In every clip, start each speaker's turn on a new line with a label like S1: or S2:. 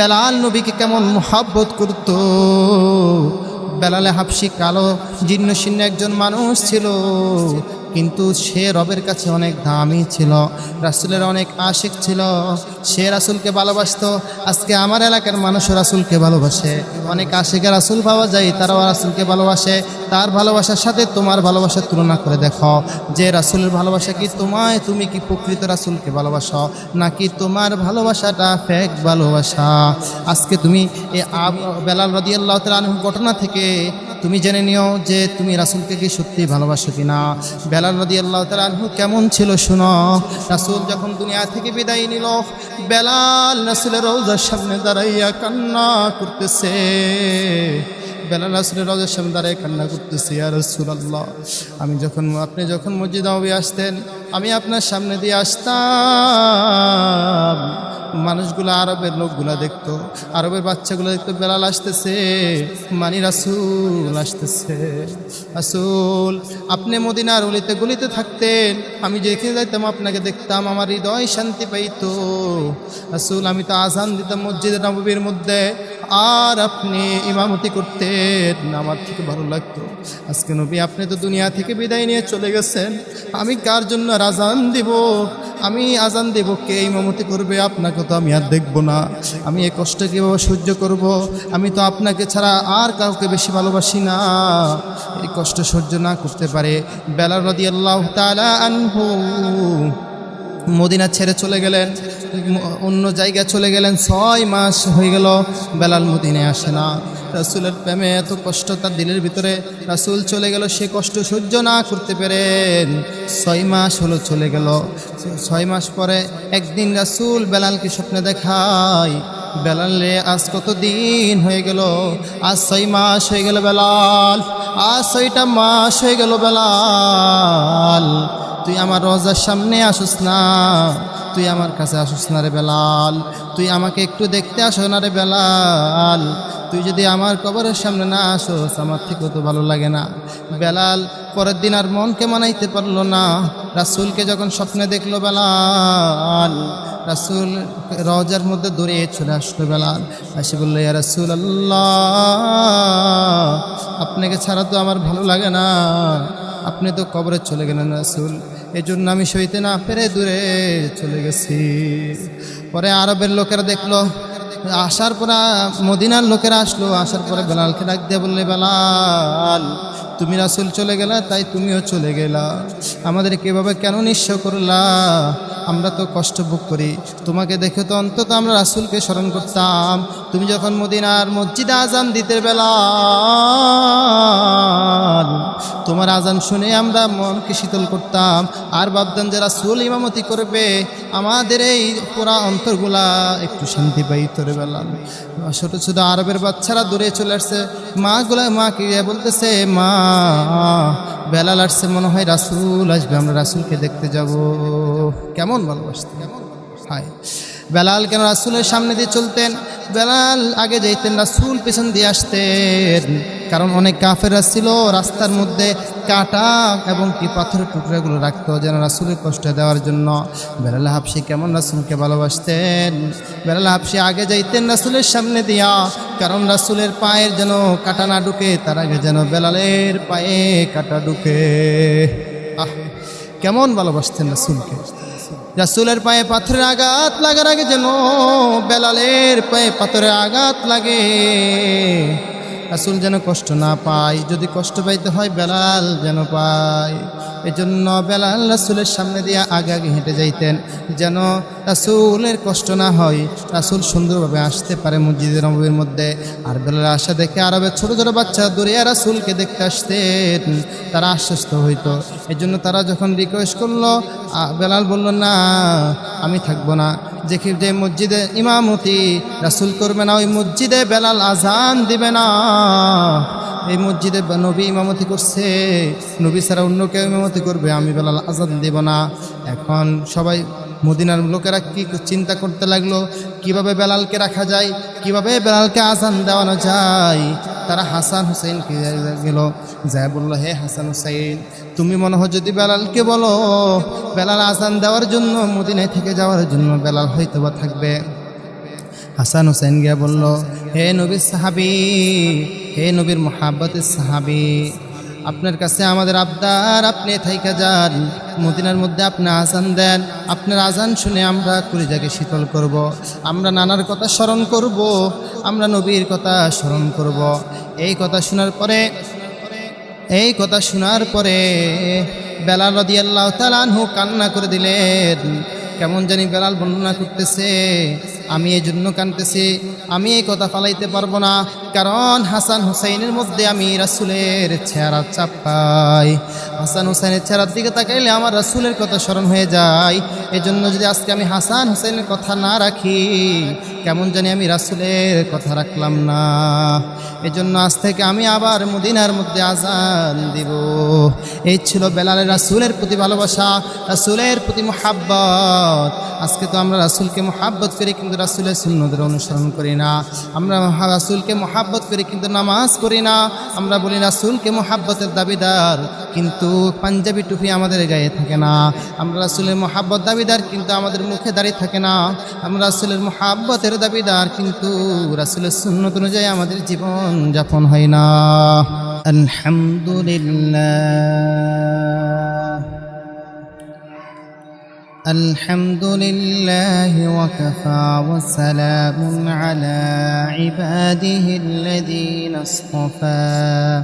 S1: বেলাল নবীকে কেমন মোহাব্বত করত। বেলালে হাফসি কালো জীর্ণ শীর্ণ একজন মানুষ ছিল। কিন্তু সে রবের কাছে অনেক দামি ছিল, রাসুলের অনেক আশিক ছিল। সে রাসুলকে ভালোবাসতো। আজকে আমার এলাকার মানুষও রাসুলকে ভালোবাসে। অনেক আশিকে রাসুল পাওয়া যায়, তারাও রাসুলকে ভালোবাসে। তার ভালোবাসার সাথে তোমার ভালোবাসার তুলনা করে দেখো। যে রাসুলের ভালোবাসা কি তোমায়, তুমি কি প্রকৃত রাসুলকে ভালোবাসো? নাকি তোমার ভালোবাসাটা ফেক ভালোবাসা? আজকে তুমি এ বেলাল রদিয়াল্লাহ তালন ঘটনা থেকে তুমি জেনে নিও যে তুমি রাসুলকে কি সত্যি ভালোবাসো কিনা? বেলাল নদী আল্লাহ তালু কেমন ছিল শুনো? রাসুল যখন দুনিয়া থেকে বিদায় নিল, বেলাল রাসুলের রোজার সামনে দাঁড়াইয়া কান্না করতেছে। বেলাল রাসুলের রোজার সামনে দাঁড়াই কান্না করতেছে আর রসুল আল্লাহ আমি যখন, আপনি যখন মসজিদ আসতেন, আমি আপনার সামনে দিয়ে আসতাম। মানুষগুলো আরবের লোকগুলা দেখতো, আরবের বাচ্চাগুলো দেখতো, বেলাল আসতেছে, মানি রাসুল আসতেছে। রাসুল, আপনি মদিনার অলিতে গলিতে থাকতেন, আমি যেখানে যাইতাম আপনাকে দেখতাম, আমার হৃদয় শান্তি পাইতো। রাসুল, আমি তো আজান দিতাম মসজিদে নবীর মধ্যে, আর আপনি ইমামতি করতেন, আমার থেকে ভালো লাগতো। আজকে নবী, আপনি তো দুনিয়া থেকে বিদায় নিয়ে চলে গেছেন, আমি কার জন্য আর আজান দিব? আমি আজান দেব কে? ইমামতি করবে আপনাকে তো, আমি আর দেখব না। আমি এই কষ্ট কীভাবে সহ্য করব? আমি তো আপনাকে ছাড়া আর কাউকে বেশি ভালোবাসি না। এই কষ্ট সহ্য না করতে পারে। বেলা নদী আল্লাহ তালা আনহু। মদিনা ছেড়ে চলে গেলেন। অন্য জায়গায় চলে গেলেন, ছয় মাস হয়ে গেল, বেলাল মদিনে আসে না। রাসুলের প্রেমে এত কষ্ট তার দিলের ভিতরে, রাসুল চলে গেল, সে কষ্ট সহ্য না করতে পেরেন। ছয় মাস হলো চলে গেল। ছয় মাস পরে একদিন রাসুল বেলালকে স্বপ্নে দেখায়, বেলালে আজ কত দিন হয়ে গেল? আজ ছয় মাস হয়ে গেল বেলাল, আজ ছয়টা মাস হয়ে গেল বেলাল। তুই আমার রোজার সামনে আসুস না। তুই আমার কাছে আসুস না রে বেলাল। তুই আমাকে একটু দেখতে আসো না রে বেলাল। তুই যদি আমার কবরের সামনে না আসোস, আমার থেকেও তো ভালো লাগে না। বেলাল, পরের দিন আর মনকে মানাইতে পারল না। রাসুলকে যখন স্বপ্নে দেখল বেলাল, রাসুল রজার মধ্যে দৌড়িয়ে চলে আসলো বেলাল। এসে বলল, ইয়া রাসুল আল্লাহ আপনাকে ছাড়া তো আমার ভালো লাগে না। আপনি তো কবরে চলে গেলেন রাসুল। এই জন্য আমি সইতে না পেরে দূরে চলে গেছি। পরে আরবের লোকেরা দেখল, আসার পরে মদিনার লোকেরা আসলো, আসার পরে বেলালকে ডাক দিয়ে বললে, বেলাল, তুমি রাসুল চলে গেলা, তাই তুমিও চলে গেলা। আমাদের কীভাবে কেন নিঃস্ব করলা? আমরা তো কষ্ট ভোগ করি। তোমাকে দেখে তো অন্তত আমরা রাসুলকে স্মরণ করতাম। তুমি যখন মদিনার মসজিদে আজান দিতে বেলা তোমার আজান শুনে আমরা মনকে শীতল করতাম। আর ভাবতাম যে রাসুল ইমামতি করবে, আমাদের এই পুরা অন্তরগুলা একটু শান্তি পাইত রে বেলাল ছোটো ছোটো আরবের বাচ্চারা দূরে চলে আসছে। মাগুলা মাকে বলতেছে? মা, বেলাল আসছে, মনে হয় রাসুল আসবে, আমরা রাসুলকে দেখতে যাব। কেমন ভালোবাসতে? কেমন হায়। বেলাল কেন রাসুলের সামনে দিয়ে চলতেন? বেলাল আগে যাইতেন, রাসুল পেছন দিয়ে আসতেন। কারণ অনেক কাফেরা ছিল, রাস্তার মধ্যে কাটা এবং কি পাথরের টুকরাগুলো রাখতো যেন রাসুলের কষ্ট দেওয়ার জন্য। বেলাল হাফসি কেমন রাসুলকে ভালোবাসতেন? বেলাল হাফসি আগে যাইতেন রাসুলের সামনে দিয়া, কারণ রাসুলের পায়ের যেন কাটা না ঢুকে, তার আগে যেন বেলালের পায়ে কাটা ঢুকে। আহ, কেমন ভালোবাসতেন রাসুলকে। রাসুলের পায়ে পাথরের আঘাত লাগার আগে যেন বেলালের পায়ে পাথরের আঘাত লাগে। রাসুল যেন কষ্ট না পায়, যদি কষ্ট পাইতে হয় বেলাল যেন পায়। এই জন্য বেলাল রাসুলের সামনে দিয়ে আগে আগে হেঁটে যাইতেন, যেন রাসুলের কষ্ট না হয়, রাসুল সুন্দরভাবে আসতে পারে মসজিদের নবীর মধ্যে। আর বেলাল আসা দেখে আরবের ছোটো ছোটো বাচ্চা দূরে রাসুলকে দেখতে আসতেন, তারা আশ্বস্ত হইতো। এজন্য তারা যখন রিকোয়েস্ট করল বেলাল বলল, না, আমি থাকব না। যে কি- যে মসজিদে ইমামতি, রাসুল করবে না, ওই মসজিদে বেলাল আজান দিবে না। এই মসজিদে নবী ইমামতি করছে, নবী ছাড়া অন্য কেউ ইমামতি করবে, আমি বেলাল আজান দেব না। এখন সবাই মদিনার লোকেরা কি চিন্তা করতে লাগল? কীভাবে বেলালকে রাখা যায়? কীভাবে বেলালকে আজান দেওয়ানো যায়? তারা হাসান হুসেনকে গেল যা বলল, হে হাসান হুসাইন, তুমি মনে হয় যদি বেলালকে বলো, বেলাল আসান দেওয়ার জন্য, মদিনায় থেকে যাওয়ার জন্য বেলাল হয়তো বা থাকবে। হাসান হুসেন গিয়া বলল, হে নবীর সাহাবি, হে নবীর মোহাব্বতের সাহাবি আপনার কাছে আমাদের আবদার, আপনি থাইকা যান মদিনার মধ্যে আপনি আজান দেন আপনার আজান শুনে আমরা কুড়িজাকে শীতল করব। আমরা নানার কথা স্মরণ করব। আমরা নবীর কথা স্মরণ করব। এই কথা শোনার পরে, এই কথা শোনার পরে বেলাল রদি আল্লাহ তালানহু কান্না করে দিলেন কেমন জানি বেলাল বর্ণনা করতেছে, আমি এই জন্য কানতেছি আমি এই কথা ফালাইতে পারব না, কারণ হাসান হুসাইনের মধ্যে আমি রাসুলের চেহারা চাপ পাই হাসান হুসাইনের চেহারার দিকে তাকাইলে আমার রাসুলের কথা স্মরণ হয়ে যায়। এজন্য যদি আজকে আমি হাসান হুসাইনের কথা না রাখি কেমন জানি আমি রাসুলের কথা রাখলাম না। এজন্য আজ থেকে আমি আবার মদিনার মধ্যে আজান দিব। এই ছিল বেলালের রাসুলের প্রতি ভালোবাসা, রাসুলের প্রতি মোহাব্বত। আজকে তো আমরা রাসুলকে মোহাব্বত করি, কিন্তু রাসুলের সুন্নদের অনুসরণ করি না। আমরা রাসুলকে মোহাব্বত করি, কিন্তু নামাজ করি না। আমরা বলি, রাসুলকে মোহাব্বতের দাবিদার, কিন্তু পাঞ্জাবি টুপি আমাদের গায়ে থাকে না। আমরা রাসুলের মোহাব্বত দাবিদার, কিন্তু আমাদের মুখে দাঁড়িয়ে থাকে না। আমরা রাসুলের মোহাব্বতের দাবিদার কিন্তু রাসুলের সুন্নত অনুযায়ী আমাদের জীবন যাপন হয় না আলহামদুলিল্লাহ الحمد لله وكفى وسلام على عباده الذين اصطفى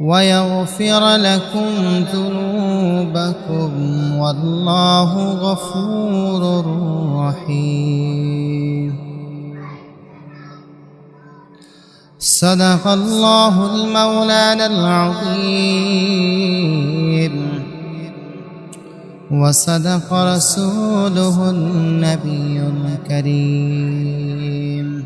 S1: ويغفر لكم ذنوبكم والله غفور رحيم. صدق الله المولانا العظيم. وصدق رسوله النبي الكريم.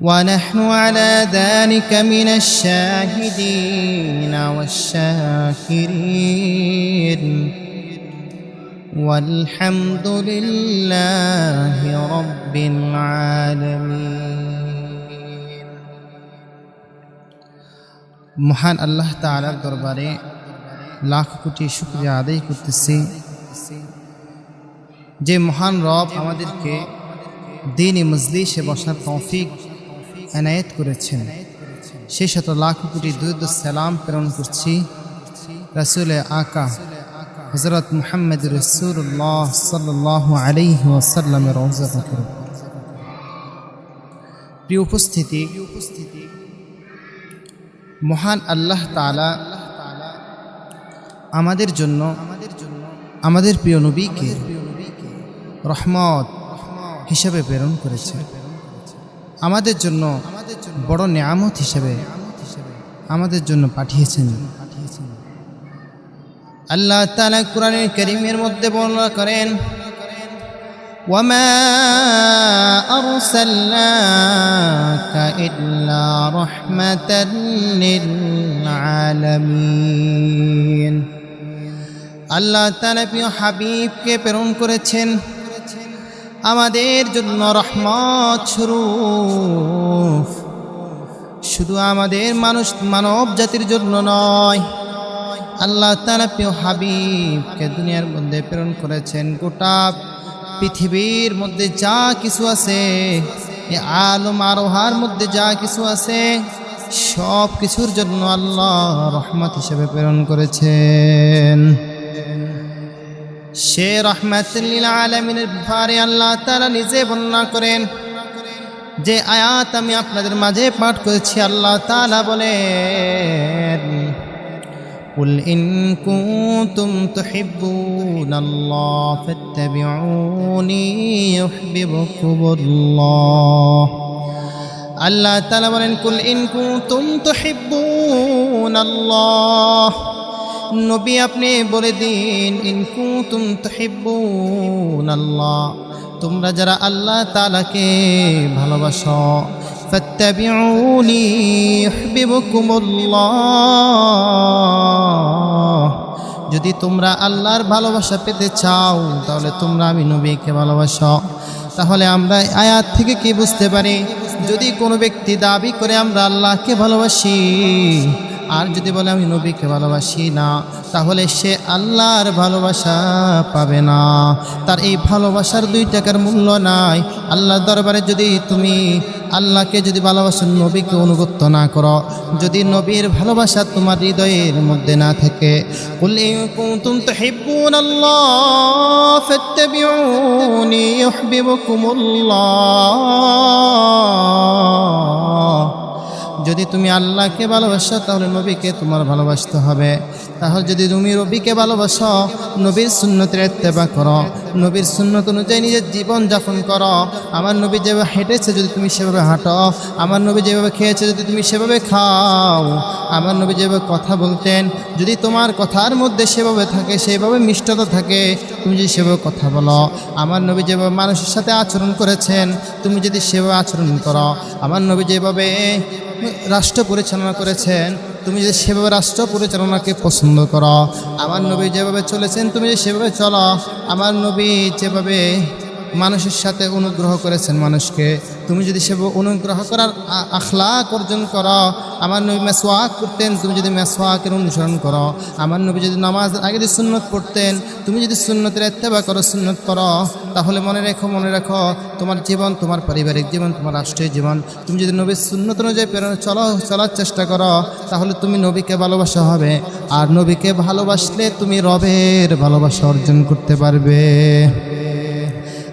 S1: ونحن على ذلك من الشاهدين والشاكرين والحمد لله رب العالمين মহান আল্লাহ তাআলার দরবারে লাখ কোটি শুকরিয়া আদায় করতেছি যে মহান রব আমাদেরকে দিনই মজলিসে বসার তৌফিক এনায়েত করেছেন সে শত লাখ কোটি দুধ সালাম প্রেরণ করছি রাসুল আকা হজরত মুহাম্মদ রসুল্লাহ সাল্লাহ আলাইহি ওয়াসাল্লামের উপর। প্রিয় উপস্থিতি, মহান আল্লাহ তাআলা আমাদের জন্য, আমাদের প্রিয় নবীকে রহমত হিসেবে প্রেরণ করেছে আমাদের জন্য বড় নিয়ামত হিসেবে আমাদের জন্য পাঠিয়েছেন আল্লাহ তাআলা কোরআনের করিমের মধ্যে বর্ণনা করেন وما أرسلناك إلا رحمة للعالمين আল্লাহ তাআলা প্রিয় হাবিবকে প্রেরণ করেছেন আমাদের জন্য রহমত স্বরূপ। শুধু আমাদের মানুষ, মানব জাতির জন্য নয়, আল্লাহ তাআলা প্রিয় হাবিবকে দুনিয়ার মধ্যে প্রেরণ করেছেন। গোটা পৃথিবীর মধ্যে যা কিছু আছে আলম আরোহার মধ্যে যা কিছু আছে সব কিছুর জন্য আল্লাহ রহমত হিসেবে প্রেরণ করেছেন। সে রহমাতুল্লিল আলমিনের ব্যাপারে আল্লাহ তারা নিজে বর্ণনা করেন যে আয়াত আমি আপনাদের মাঝে পাঠ করেছি আল্লাহ তালা বলেন قل إن كنتم تحبون الله فاتبعوني يحببكم الله আল্লাহ তালা বলেন কুল ইন কুতুম তুহিব্বুন আল্লাহ নবী আপনি বলে দিন, ইন কুতুম তুহিব্বুন আল্লাহ। তোমরা যারা আল্লাহ তালাকে ভালোবাসো যদি তোমরা আল্লাহর ভালোবাসা পেতে চাও, তাহলে তোমরা আমি নবীকে ভালোবাসো। তাহলে আমরা আয়াত থেকে কি বুঝতে পারি? যদি কোনো ব্যক্তি দাবি করে আমরা আল্লাহকে ভালোবাসি আর যদি বলে আমি নবীকে ভালোবাসি না তাহলে সে আল্লাহর ভালোবাসা পাবে না তার এই ভালোবাসার দুই টাকার মূল্য নাই আল্লাহর দরবারে যদি তুমি আল্লাহকে যদি ভালোবাসো নবীকে অনুগত্য না করো যদি নবীর ভালোবাসা তোমার হৃদয়ের মধ্যে না থাকে قل إن كنتم تحبون الله فاتبعوني يحببكم الله যদি তুমি আল্লাহকে ভালোবাসো, তাহলে নবীকে তোমার ভালোবাসতে হবে। তাহলে যদি তুমি নবীকে ভালোবাসো, নবীর সুন্নতের ইত্তেবা করো। নবীর সুন্নত অনুযায়ী নিজের জীবন যাপন করো। আমার নবী যেভাবে হেঁটেছে যদি তুমি সেভাবে হাঁটো। আমার নবী যেভাবে খেয়েছে যদি তুমি সেভাবে খাও। আমার নবী যেভাবে কথা বলতেন, যদি তোমার কথার মধ্যে সেভাবে থাকে, সেভাবে মিষ্টতা থাকে, তুমি যদি সেভাবে কথা বলো। আমার নবী যেভাবে মানুষের সাথে আচরণ করেছেন, তুমি যদি সেভাবে আচরণ করো। আমার নবী যেভাবে রাষ্ট্র পরিচালনা করেছেন, তুমি যে সেভাবে রাষ্ট্র পরিচালনাকে পছন্দ করো, আমার নবী যেভাবে চলেছেন, তুমি যে সেভাবে চলো, আমার নবী যেভাবে মানুষের সাথে অনুগ্রহ করেছেন মানুষকে। তুমি যদি সে অনুগ্রহ করার আখলাক অর্জন করো, আমার নবী মেসওয়াক করতেন তুমি যদি মেসওয়াকের অনুসরণ করো, আমার নবী যদি নামাজ আগে যদি সুন্নত পড়তেন, তুমি যদি সুন্নতের এত্তেবা করো, সুন্নত করো, তাহলে মনে রেখো, মনে রাখো, তোমার জীবন, তোমার পারিবারিক জীবন, তোমার রাষ্ট্রীয় জীবন। তুমি যদি নবীর সুন্নত অনুযায়ী প্রেরণ চলো, চলার চেষ্টা করো, তাহলে তুমি নবীকে ভালোবাসা হবে। আর নবীকে ভালোবাসলে তুমি রবের ভালোবাসা অর্জন করতে পারবে।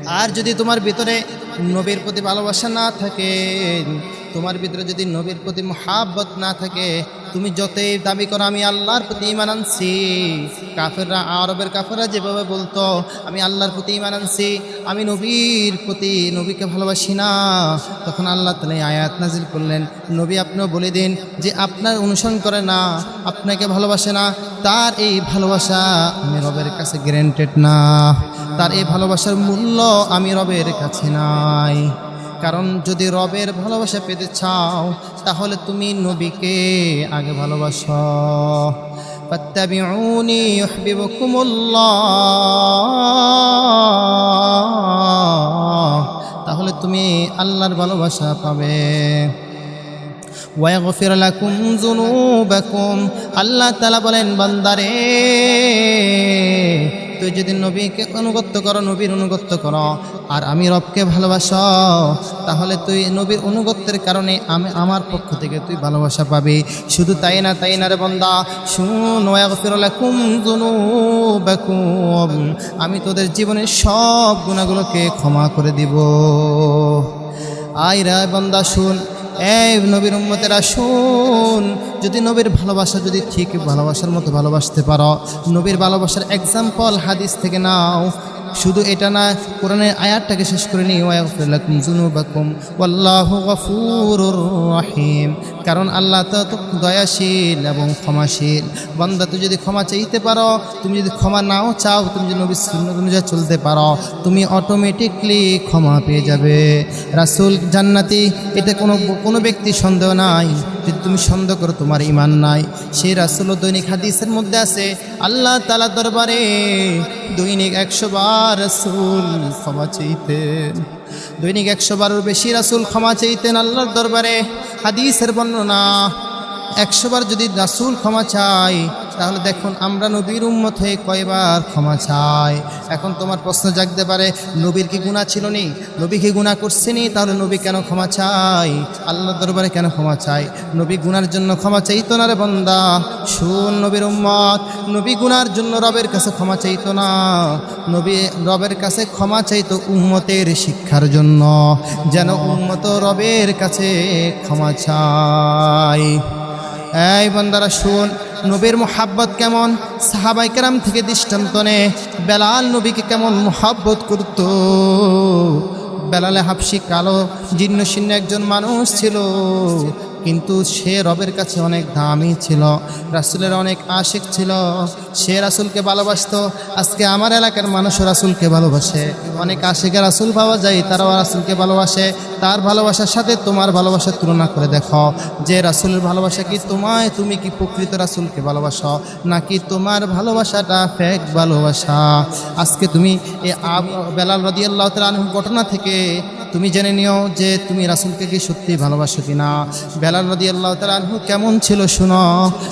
S1: আর যদি তোমার ভিতরে নবীর প্রতি ভালোবাসা না থাকে, তোমার ভিতরে যদি নবীর প্রতি মহাব্বত না থাকে তুমি যতই দাবি করো, আমি আল্লাহর প্রতি ইমান আনছি। কাফেররা আরবের কাফেররা যেভাবে বলতো, আমি আল্লাহর প্রতি ইমান আনছি, আমি নবীর প্রতি নবীকে ভালোবাসি না। তখন আল্লাহ তালে আয়াত নাজিল করলেন। নবী আপনিও বলে দিন যে, আপনার অনুসরণ করে না, আপনাকে ভালোবাসে না, তার এই ভালোবাসা আমি রবের কাছে গ্যারেন্টেড না। তার এই ভালোবাসার মূল্য আমি রবের কাছে নাই। কারণ যদি রবের ভালোবাসা পেতে চাও, তাহলে তুমি নবীকে আগে ভালোবাসো। তাহলে তুমি আল্লাহর ভালোবাসা পাবে। আল্লাহ তাআলা বলেন, বান্দারে তুই যদি নবীকে অনুগত্য করো, নবীর অনুগত্য করো, আর আমি রবকে ভালোবাসো, তাহলে তুই নবীর অনুগত্যের কারণে আমি আমার পক্ষ থেকে তুই ভালোবাসা পাবি। শুধু তাই না তাই না রে বন্দা? আমি তোদের জীবনের সব গুণাগুলোকে ক্ষমা করে দিব। আয় রে বন্দা, শুন। এই নবীর উম্মতেরা আসুন। যদি নবীর ভালোবাসা যদি ঠিক ভালোবাসার মতো ভালোবাসতে পারো, নবীর ভালোবাসার এক্সাম্পল হাদিস থেকে নাও। শুধু এটা না, কোরআনের আয়াতটাকে শেষ করে নি জুনু বাকুম ওয়াল্লাহু গফুরুর রহিম। কারণ আল্লাহ তো দয়াশীল এবং ক্ষমাশীল। বন্দা তুই যদি ক্ষমা চাইতে পারো, তুমি যদি ক্ষমা নাও চাও, তুমি যদি নবীর সুন্নত অনুযায়ী চলতে পারো, তুমি অটোমেটিকলি ক্ষমা পেয়ে যাবে। রাসূল জান্নাতি এটা কোনো কোনো ব্যক্তি সন্দেহ নাই। যদি তুমি সন্দেহ করো, তোমার ইমান নাই। সেই রাসূল দৈনিক হাদিসের মধ্যে আছে, আল্লাহ তালা দরবারে দৈনিক একশো বার রাসূল ক্ষমা চাইতেন। দৈনিক একশো বারোর বেশি রাসুল ক্ষমা চাইতেন আল্লাহর দরবারে। হাদিসের বর্ণনা একশোবার যদি রাসুল ক্ষমা চাই তাহলে দেখুন আমরা নবীর উম্মত হয়ে কয়বার ক্ষমা চাই। এখন তোমার প্রশ্ন জাগতে পারে, নবীর কি গুণা ছিল নি? নবী কি গুণা করছেনি তাহলে নবী কেন ক্ষমা চাই আল্লাহ দরবারে কেন ক্ষমা চাই নবী গুনার জন্য ক্ষমা চাইতো না রে বন্দা। শুন নবীর উম্মত, নবী গুনার জন্য রবের কাছে ক্ষমা চাইতো না। নবী রবের কাছে ক্ষমা চাইতো উম্মতের শিক্ষার জন্য, যেন উম্মত রবের কাছে ক্ষমা চাই এই বন্দারা, শুন, নবীর মোহাব্বত কেমন? সাহাবাই কেরাম থেকে দৃষ্টান্ত নে। বেলাল নবীকে কেমন মোহাব্বত করত? বেলালে হাফসি কালো জীর্ণ শীর্ণ একজন মানুষ ছিল। কিন্তু সে রবের কাছে অনেক দামি ছিল, রাসুলের অনেক আশিক ছিল। সে রাসুলকে ভালোবাসতো, আজকে আমার এলাকার মানুষও রাসুলকে ভালোবাসে। অনেক আশিকের রাসুল পাওয়া যায়, তারাও রাসুলকে ভালোবাসে। তার ভালোবাসার সাথে তোমার ভালোবাসার তুলনা করে দেখো। যে রাসুলের ভালোবাসা কি তোমায়, তুমি কি প্রকৃত রাসুলকে ভালোবাসো? নাকি তোমার ভালোবাসাটা ফেক ভালোবাসা? আজকে তুমি এ বেলাল রদিয়াল্লাহ তাআলা ঘটনা থেকে তুমি জেনে নিও যে তুমি রাসুলকে কি সত্যি ভালোবাসো কি কিনা? বেলাল রদি আল্লাহ আনহু কেমন ছিল শুনো?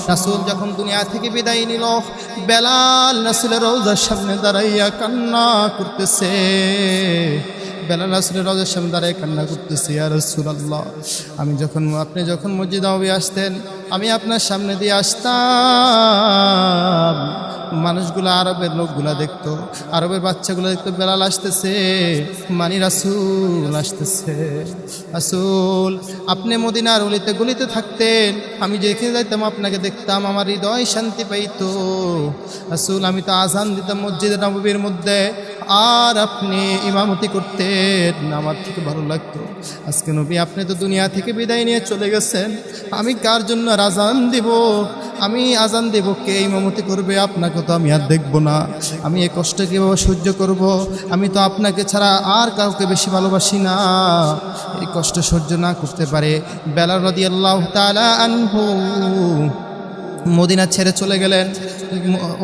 S1: রাসুল যখন দুনিয়া থেকে বিদায় নিল, বেলাল রাসুলের রোজার সামনে দাঁড়াইয়া কান্না করতেছে। বেলাল রাসুলের রোজার সামনে দাঁড়াই কান্না করতেছি আর রসুল আল্লাহ আমি যখন, আপনি যখন মসজিদ নবী আসতেন, আমি আপনার সামনে দিয়ে আসতাম। মানুষগুলো আরবের লোকগুলা দেখতো, আরবের বাচ্চাগুলো দেখতো, বেলাল আসতেছে, মানি রাসুল আসতেছে। রাসুল, আপনি মদিনার অলিতে গলিতে থাকতেন, আমি যেখানে যাইতাম আপনাকে দেখতাম, আমার হৃদয় শান্তি পাইতো। রাসুল, আমি তো আজান দিতাম মসজিদে নবীর মধ্যে আর আপনি ইমামতি করতেন আমার থেকে ভালো লাগতো। আজকে নবী আপনি তো দুনিয়া থেকে বিদায় নিয়ে চলে গেছেন। আমি কার জন্য আর আজান দিব? আমি আজান দেব কে? ইমামতি করবে আপনাকে তো আমি আর দেখব না। আমি এই কষ্ট কীভাবে সহ্য করব? আমি তো আপনাকে ছাড়া আর কাউকে বেশি ভালোবাসি না। এই কষ্ট সহ্য না করতে পারে। বেলা রদি আল্লাহ তালা আনহু মদিনা ছেড়ে চলে গেলেন।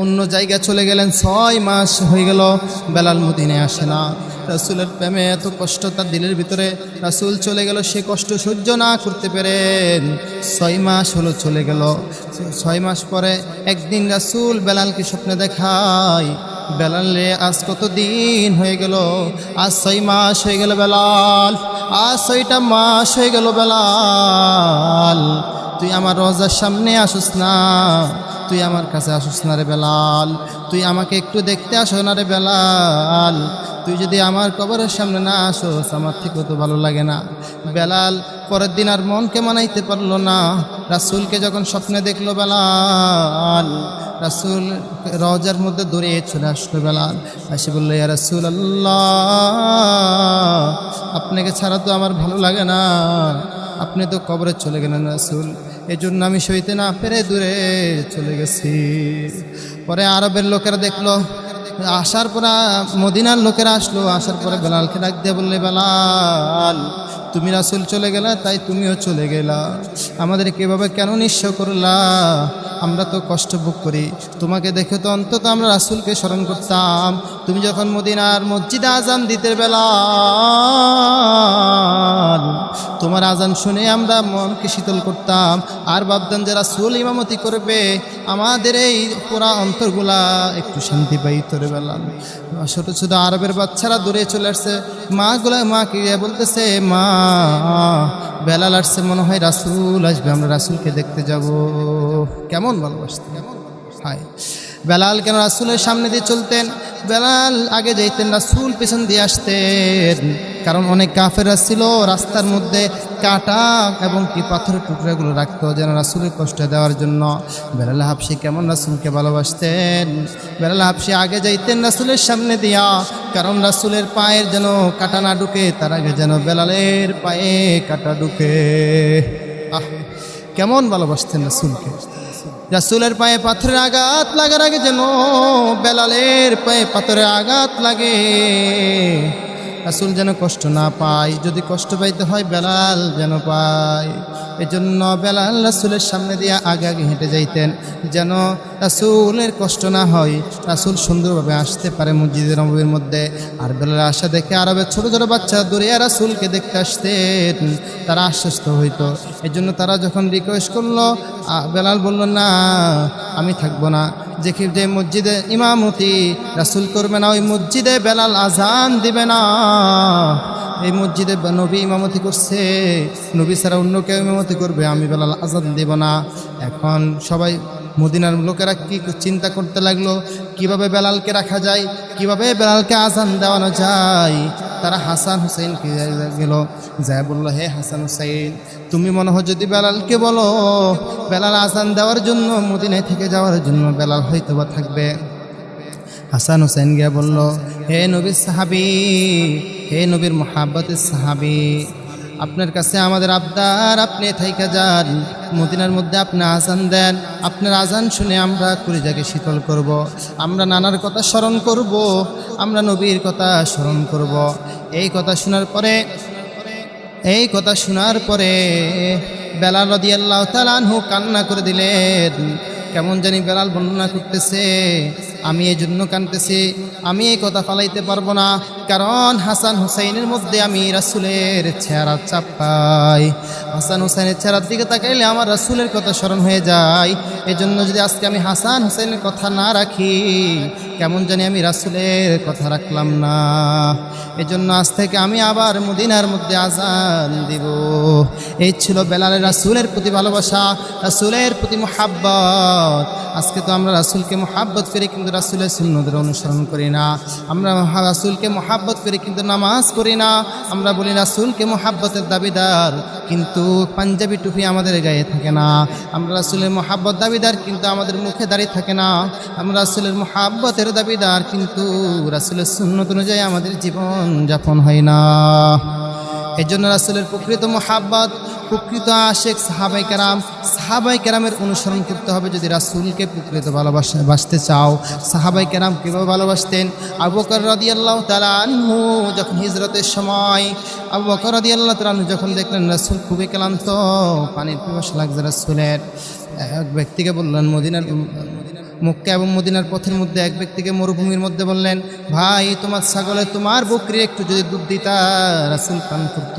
S1: অন্য জায়গায় চলে গেলেন, ছয় মাস হয়ে গেল, বেলাল মদিনে আসে না। রাসুলের প্রেমে এত কষ্ট, তার দিলের ভিতরে রাসুল চলে গেল, সে কষ্ট সহ্য না করতে পেরেন ছয় মাস হলো চলে গেল। ছয় মাস পরে একদিন রাসুল বেলালকে স্বপ্নে দেখায়, বেলালে আজ কত দিন হয়ে গেল? আজ ছয় মাস হয়ে গেল বেলাল, আজ ছয়টা মাস হয়ে গেল বেলাল। তুই আমার রজার সামনে আসুস না। তুই আমার কাছে আসুস না রে বেলাল। তুই আমাকে একটু দেখতে আসো না রে বেলাল। তুই যদি আমার কবরের সামনে না আসোস, আমার থেকেও তো ভালো লাগে না। বেলাল, পরের দিন আর মনকে মানাইতে পারল না। রাসুলকে যখন স্বপ্নে দেখল বেলাল, রাসুল রজার মধ্যে দৌড়ে চলে আসলো বেলাল। এসে বলল, ইয়া রাসুল আল্লাহ আপনাকে ছাড়া তো আমার ভালো লাগে না। আপনি তো কবরে চলে গেলেন রাসুল। এই জন্য আমি সইতে না পেরে দূরে চলে গেছি। পরে আরবের লোকেরা দেখল, আসার পর মদিনার লোকেরা আসলো, আসার পরে বেলালকে ডাক দিয়ে বললে, বেলাল, তুমি রাসুল চলে গেলা, তাই তুমিও চলে গেলা। আমাদের কীভাবে কেন নিঃস্ব করলা? আমরা তো কষ্ট ভোগ করি। তোমাকে দেখে তো অন্তত আমরা রাসুলকে স্মরণ করতাম। তুমি যখন মদিনার মসজিদে আজান দিতে বেলা তোমার আজান শুনে আমরা মনকে শীতল করতাম। আর ভাবতাম যে রাসুল ইমামতি করবে, আমাদের এই পুরা অন্তরগুলা একটু শান্তি পাইত তোর বেলাল ছোট ছোট আরবের বাচ্চারা দূরে চলে আসছে। মাগুলা, মা কি বলতেছে? মা, বেলাল আসছে, মনে হয় রাসুল আসবে, আমরা রাসুলকে দেখতে যাব। কেমন ভালোবাসতে কেমন হায়। বেলাল কেন রাসুলের সামনে দিয়ে চলতেন? বেলাল আগে যাইতেন, রাসুল পেছন দিয়ে আসতেন। কারণ অনেক কাফেরা ছিল, রাস্তার মধ্যে কাটা এবং কি পাথরের টুকরাগুলো রাখতো যেন রাসুলের কষ্ট দেওয়ার জন্য। বেলাল হাফসি কেমন রাসুলকে ভালোবাসতেন। বেলাল হাফসি আগে যাইতেন রাসুলের সামনে দিয়া, কারণ রাসুলের পায়ের যেন কাটা না ঢুকে, তার আগে যেন বেলালের পায়ে কাটা ঢুকে। আহ, কেমন ভালোবাসতেন রাসুলকে। রাসুলের পায়ে পাথরের আঘাত লাগার আগে যেন বেলালের পায়ে পাথরের আঘাত লাগে। রাসুল যেন কষ্ট না পায়, যদি কষ্ট পাইতে হয় বেলাল যেন পায়। এজন্য বেলাল রাসুলের সামনে দিয়ে আগে আগে হেঁটে যাইতেন, যেন রাসুলের কষ্ট না হয়, রাসুল সুন্দরভাবে আসতে পারে মসজিদের নবীর মধ্যে। আর বেলাল আসা দেখে আরবের ছোট ছোট বাচ্চা দূরে রাসুলকে দেখতে আসতেন, তারা আশ্বস্ত হইতো। এই জন্য তারা যখন রিকোয়েস্ট করল বেলাল বলল, না, আমি থাকব না। যে যে মসজিদে ইমামতি, রাসুল করবে না, ওই মসজিদে বেলাল আজান দিবে না। এই মসজিদে নবী ইমামতি করছে, নবী ছাড়া অন্য কেউ ইমামতি করবে, আমি বেলাল আজান দেব না। এখন সবাই মদিনার লোকেরা কি চিন্তা করতে লাগল? কীভাবে বেলালকে রাখা যায়? কীভাবে বেলালকে আজান দেওয়ানো যায়? তারা হাসান হুসাইনকে গেল যায় বলল হে হাসান হুসাইন, তুমি মনে হয় যদি বেলালকে বলো, বেলাল আসান দেওয়ার জন্য, মদিনায় থেকে যাওয়ার জন্য বেলাল হয়তো বা থাকবে। হাসান হুসেন গিয়া বলল, হে নবীর সাহাবি, হে নবীর মোহাব্বতের সাহাবি আপনার কাছে আমাদের আবদার, আপনি থাইকা যান মদিনার মধ্যে আপনি আজান দেন আপনার আজান শুনে আমরা কুড়িজাকে শীতল করব। আমরা নানার কথা স্মরণ করব। আমরা নবীর কথা স্মরণ করব। এই কথা শোনার পরে, এই কথা শোনার পরে বেলাল রদি আল্লাহ তালানহু কান্না করে দিলেন কেমন জানি বেলাল বর্ণনা করতেছে আমি এই জন্য কানতেছি, আমি এই কথা ফালাইতে পারব না, কারণ হাসান হুসাইনের মধ্যে আমি রাসুলের চেহারা চাপ পাই হাসান হুসাইনের চেহারার দিকে তাকাইলে আমার রাসুলের কথা স্মরণ হয়ে যায়। এই জন্য যদি আজকে আমি হাসান হুসাইনের কথা না রাখি, কেমন জানি আমি রাসুলের কথা রাখলাম না। এই জন্য আজ থেকে আমি আবার মদিনার মধ্যে আজান দিব। এই ছিল বেলালের রাসুলের প্রতি ভালোবাসা, রাসুলের প্রতি মোহাব্বত। আজকে তো আমরা রাসুলকে মোহাব্বত করি কিন্তু রাসুলের সুন্নদের অনুসরণ করি না। আমরা রাসুলকে মোহাব্বত করি কিন্তু নামাজ করি না। আমরা বলি, রাসুলকে মোহাব্বতের দাবিদার কিন্তু পাঞ্জাবি টুপি আমাদের গায়ে থাকে না। আমরা রাসুলের মোহাব্বত দাবিদার কিন্তু আমাদের মুখে দাঁড়িয়ে থাকে না। আমরা রাসুলের মোহাব্বতের দাবিদার কিন্তু রাসুলের সুন্নত অনুযায়ী আমাদের জীবন যাপন হয় না। এই জন্য রাসুলের প্রকৃত মোহাব্বত, প্রকৃত আশেক সাহাবাই কেরাম সাহাবাই কেরামের অনুসরণ করতে হবে যদি রাসুলকে প্রকৃত ভালোবাসা, বাসতে চাও। সাহাবাই কেরাম কীভাবে ভালোবাসতেন? আবু বকর রদি আল্লাহ তালু যখন হিজরতের সময়, আবু বকর রদি আল্লাহ যখন দেখলেন রাসুল খুবই ক্লান্ত, পানির পিপাসা লাগছে রাসুলের, এক ব্যক্তিকে বললেন, মদিনার মক্কা এবং মদিনার পথের মধ্যে এক ব্যক্তিকে মরুভূমির মধ্যে বললেন, ভাই, তোমার ছাগলে তোমার বকরি একটু যদি দুধ দিতা। রাসুল পান করত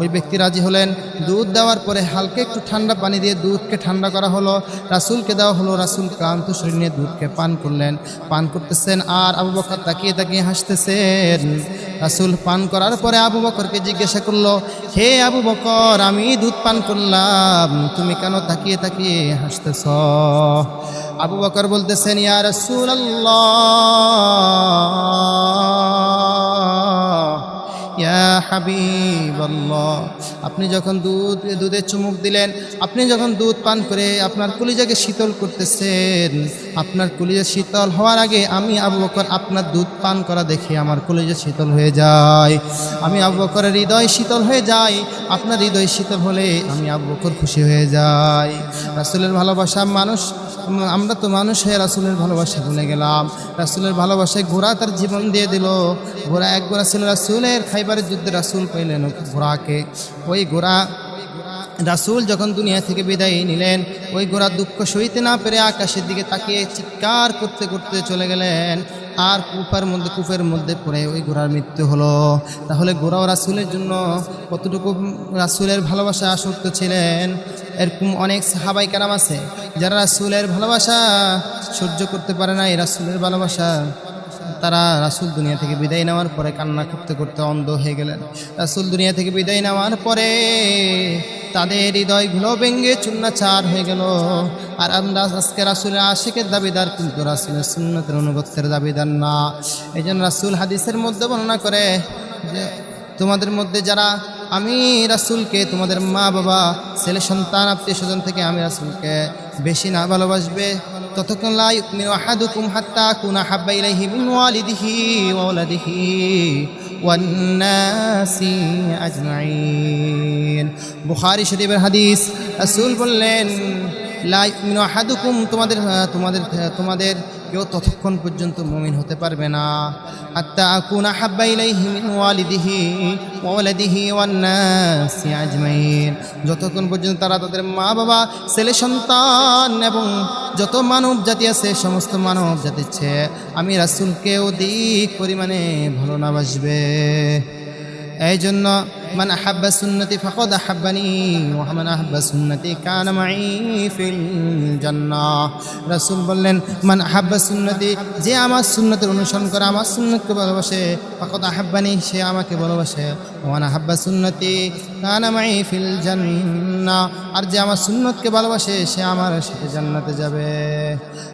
S1: ওই ব্যক্তি রাজি হলেন। দুধ দেওয়ার পরে হালকা একটু ঠান্ডা পানি দিয়ে দুধকে ঠান্ডা করা হলো। রাসুলকে দেওয়া হলো। রাসুল ক্লান্ত শরীর নিয়ে দুধকে পান করলেন। পান করতেছেন আর আবু বকর তাকিয়ে তাকিয়ে হাসতেছেন। রাসুল পান করার পরে আবু বকরকে জিজ্ঞাসা করল, হে আবু বকর, আমি দুধ পান করলাম। তুমি কেন তাকিয়ে তাকিয়ে হাসতেছ? আবু বকর বলতেছেন, ইয়া রাসূলুল্লাহ, ইয়া আপনি যখন দুধ দুধে চুমুক দিলেন, আপনি যখন দুধ পান করে আপনার কলিজাকে শীতল করতেছেন আপনার কলিজা শীতল হওয়ার আগে আমি আবু বকর আপনার দুধ পান করা দেখে আমার কলিজা শীতল হয়ে যায়। আমি আবু বকরের হৃদয় শীতল হয়ে যাই আপনার হৃদয় শীতল হলে আমি আবু বকর খুশি হয়ে যাই। রাসুলের ভালোবাসা মানুষ, আমরা তো মানুষ হয়ে রাসুলের ভালোবাসা ভুলে গেলাম। রাসুলের ভালোবাসায় ঘোড়া তার জীবন দিয়ে দিল। ঘোড়া এক ঘোড়া ছিল রাসুলের, খাইবারের যুদ্ধে রাসুল পাইলেন ঘোড়াকে। ওই ঘোড়া রাসুল যখন দুনিয়া থেকে বিদায় নিলেন, ওই ঘোড়া দুঃখ সইতে না পেরে আকাশের দিকে তাকিয়ে চিৎকার করতে করতে চলে গেলেন। আর কুপার মধ্যে কূপের মধ্যে পড়ে ওই ঘোড়ার মৃত্যু হলো। তাহলে ঘোড়াও রাসুলের জন্য কতটুকু রাসুলের ভালোবাসা আসক্ত ছিলেন? এরকম অনেক সাহাবাই কারাম আছে, যারা রাসুলের ভালোবাসা সহ্য করতে পারে না, এই রাসুলের ভালোবাসা। তারা রাসুল দুনিয়া থেকে বিদায় নেওয়ার পরে কান্না করতে করতে অন্ধ হয়ে গেলেন। রাসুল দুনিয়া থেকে বিদায় নেওয়ার পরে তাদের হৃদয়গুলো ভেঙ্গে চূর্ণাচার হয়ে গেল। আর আমরা আজকে রাসুলের আশেকের দাবিদার কিন্তু রাসুলের সুন্নতের অনুগত্যের দাবিদার না। এই জন্য রাসুল হাদিসের মধ্যে বর্ণনা করে যে তোমাদের মধ্যে যারা আমি রাসুলকে, তোমাদের মা বাবা ছেলে সন্তান আত্মীয় স্বজন থেকে আমি রাসুলকে বেশি না ভালোবাসবে ততক্ষণ লা ইউমিনু আহাদুকুম হাত্তা কুনা হাব্বা ইলাইহি মিন ওয়ালিদিহি ওয়া ওয়ালাদিহি ওয়ান নাসি আজমাইন বুখারী শরীফের হাদিস রাসূল বললেন লাই হাদুকুম তোমাদের তোমাদের তোমাদের কেউ ততক্ষণ পর্যন্ত মুমিন হতে পারবে না। হাত্তা আকুনা হাব্বা ইলাইহি ওয়ালিদিহি ওয়া ওয়ালাদিহি ওয়ান নাসি আজমাইন। যতক্ষণ পর্যন্ত তারা তাদের মা বাবা, ছেলে সন্তান এবং যত মানব জাতি আছে, সমস্ত মানব জাতির চেয়ে আমি রাসূলকে অধিক পরিমাণে ভালো না বাসবে। এই জন্য মান আহাব্বা সুন্নতি ফাকদ আহাব্বানি ওয়ামান আহাব্বা সুন্নতি কান মাই ফিল জান্নাহ। রাসূল বললেন, মান আহাব্বা সুন্নতি, যে আমার সুন্নতের অনুসরণ করে আমার সুন্নতকে ভালোবাসে, ফাকদ আহাব্বানি, সে আমাকে ভালোবাসে। ওয়ান আহাব্বা সুন্নতি কান মাই ফিল জান্নাহ। আর যে আমার সুন্নতকে ভালোবাসে, সে আমার সাথে জান্নাতে যাবে।